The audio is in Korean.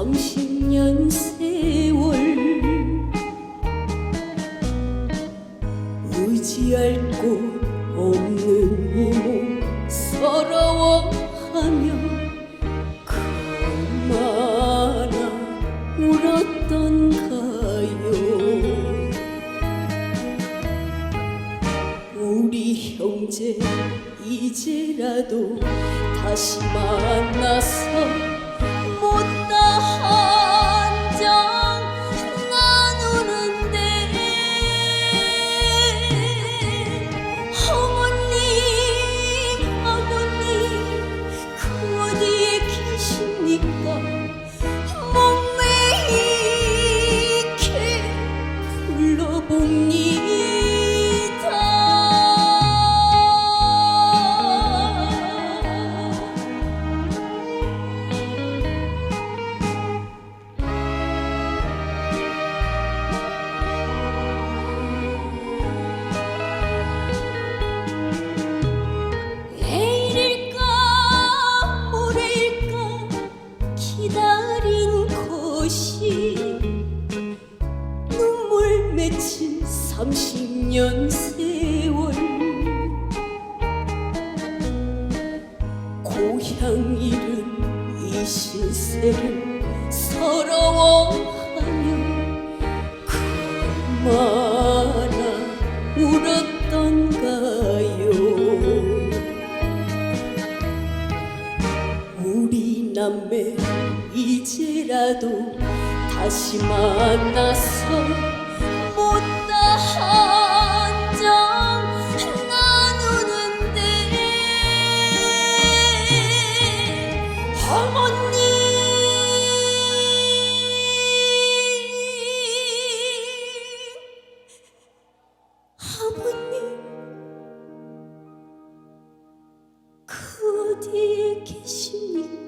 30년 세월 의지할 곳 없는 이몸 서러워하며 그마나 울었던가요. 우리 형제 이제라도 다시 만나서 불러 30년 세월 고향 잃은 이 신세를 서러워하며 그마나 울었던가요? 우리 남매 이제라도 다시 만나서 못다 아버님 그 어디에 계십니까?